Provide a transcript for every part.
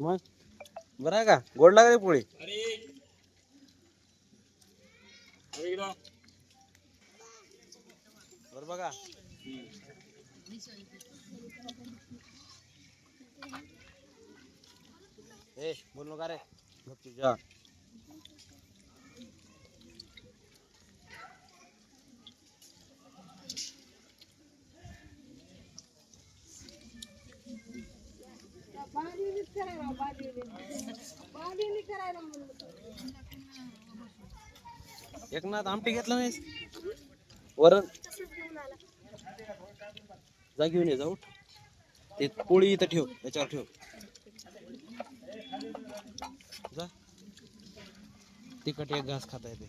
मग? बरं आहे का? गोड लागली पोळी? बरं बघा. ए बोल नका रे. एकनाथ आमटी घेतला नाही वरण? जा घेऊन ये जाऊ ते पोळी इथं ठेव त्याच्यावर ठेव. जा. तिखट एक घास खाता येते.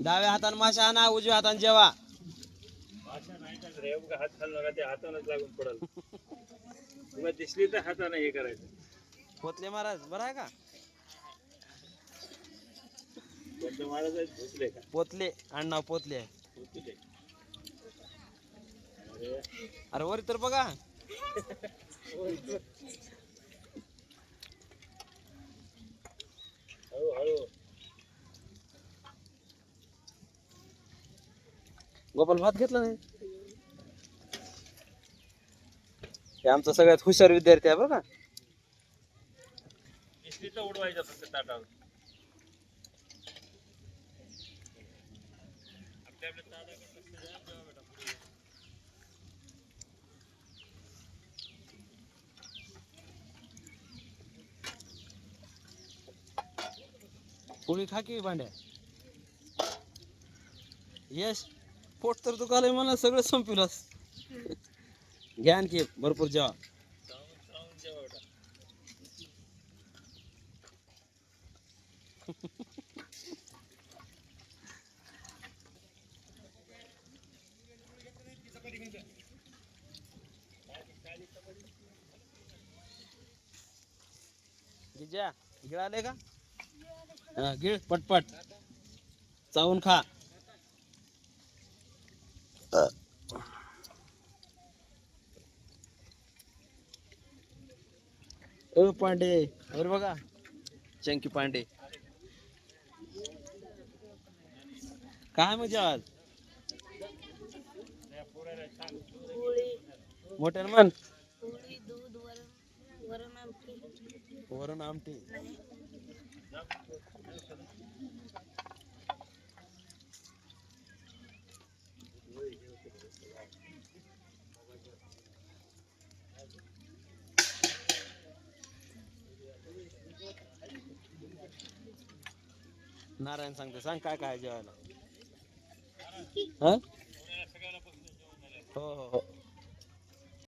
डाव्या हाताने माशा आणा उजव्या हाताने जेवा. हात खाल नका ते हातानच लागून पडल. तुला दिसली तर हाताने हे करायचं. पोतले महाराज बरं आहे का? त्यांचं महाराज का? पोतले अण्णा पोतले. आहे झोपले अरे वर तर बघा. हळू हळू. गोपाल भात घेतला नाही? हे आमचा सगळ्यात हुशार विद्यार्थी आहे बरं का? दिसली तर उडवायचं फक्त ताटावर. आपल्या आपल्या ताटाकडे लक्ष द्या, जेवा बेटा पुढे. पोळी खा की भांड्या? यश पोट तर दुखालय मला सगळं संपवलंस घ्या आणखी भरपूर जेवा. गिजा गिळ आले का? हा गिळ पटपट. चावून खा. ओ पांडे अरे बघा. चंकी पांडे. काय मजा आज? दूध वरण वरण आमटी. नारायण सांगते सांग काय काय जेवायला. हा? हो हो हो.